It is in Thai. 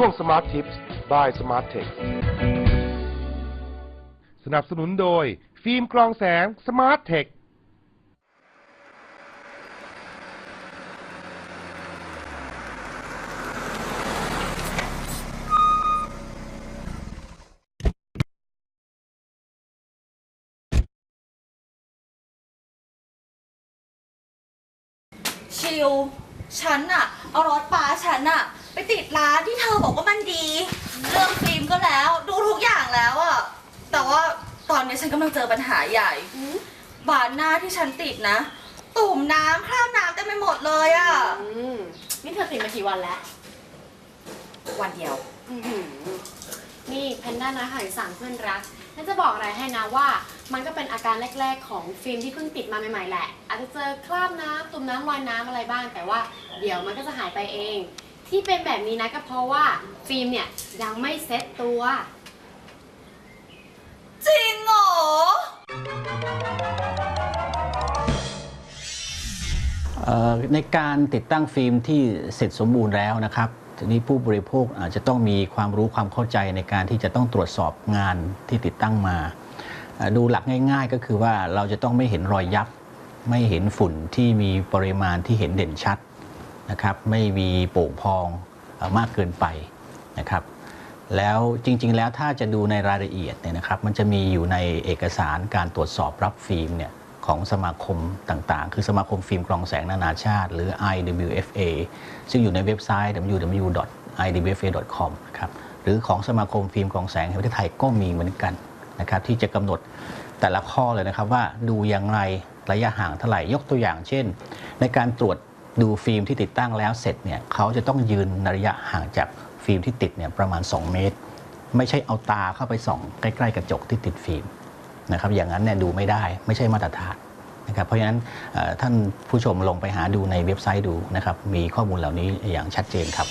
ช่วง Smart Tips by Smart Tech สนับสนุนโดย ฟิล์มกรองแสง Smart Tech ชิลฉันอะเอารถป้าฉันอะ ไปติดร้านที่เธอบอกว่ามันดี เรื่องฟิล์มก็แล้ว ดูทุกอย่างแล้วอะแต่ว่าตอนนี้ฉันกำลังเจอปัญหาใหญ่ บานหน้าที่ฉันติดนะ ตุ่มน้ำคราบน้ำเต็มไปหมดเลยอะอืมนี่เธอติดมากี่วันแล้ว วันเดียวอื้อหือนี่แพนด้านะหายสั่งเพื่อนรักฉันจะบอกอะไรให้นะว่า มันก็เป็นอาการแรก ๆ ของฟิล์มที่เพิ่งติดมาใหม่ๆแหละ อาจจะเจอคราบน้ำตุ่มน้ำรอยน้ำอะไรบ้าง แต่ว่าเดี๋ยวมันก็จะหายไปเอง ที่เป็นแบบนี้นะก็เพราะว่าฟิล์มเนี่ยยังไม่เซ็ตตัว จริงเหรอ เอ่อในการติดตั้งฟิล์มที่เสร็จสมบูรณ์แล้วนะครับทีนี้ผู้บริโภคอาจจะต้องมีความรู้ความเข้าใจในการที่จะต้องตรวจสอบงานที่ติดตั้งมาเอ่อดูหลักง่าย ๆ ก็คือว่าเราจะต้องไม่เห็นรอยยับ ไม่เห็นฝุ่นที่มีปริมาณที่เห็นเด่นชัด นะครับไม่มีโป่งพองมากเกินไปนะครับแล้วจริง ๆ แล้วถ้าจะดูในรายละเอียดเนี่ยนะครับมันจะมีอยู่ในเอกสารการตรวจสอบรับฟิล์มเนี่ยของสมาคมต่างๆ คือสมาคมฟิล์มกรองแสงนานาชาติ หรือ IWFA ซึ่งอยู่ในเว็บไซต์ www.iwfa.com นะครับหรือของสมาคมฟิล์มกรองแสงแห่งประเทศไทยก็มีเหมือนกันนะครับที่จะกำหนดแต่ละข้อเลยนะครับว่าดูอย่างไรระยะห่างเท่าไหร่ยกตัวอย่างเช่น ในการตรวจ ดูฟิล์มที่ติดตั้งแล้วเสร็จเนี่ยเขาจะต้องยืนระยะห่างจากฟิล์มที่ติดเนี่ยประมาณ 2 เมตร ไม่ใช่เอาตาเข้าไปส่องใกล้ๆกระจกที่ติดฟิล์มนะครับอย่างนั้นเนี่ยดูไม่ได้ไม่ใช่มาตรฐานนะครับเพราะฉะนั้นท่านผู้ชมลงไปหาดูในเว็บไซต์ดูนะครับมีข้อมูลเหล่านี้อย่างชัดเจนครับ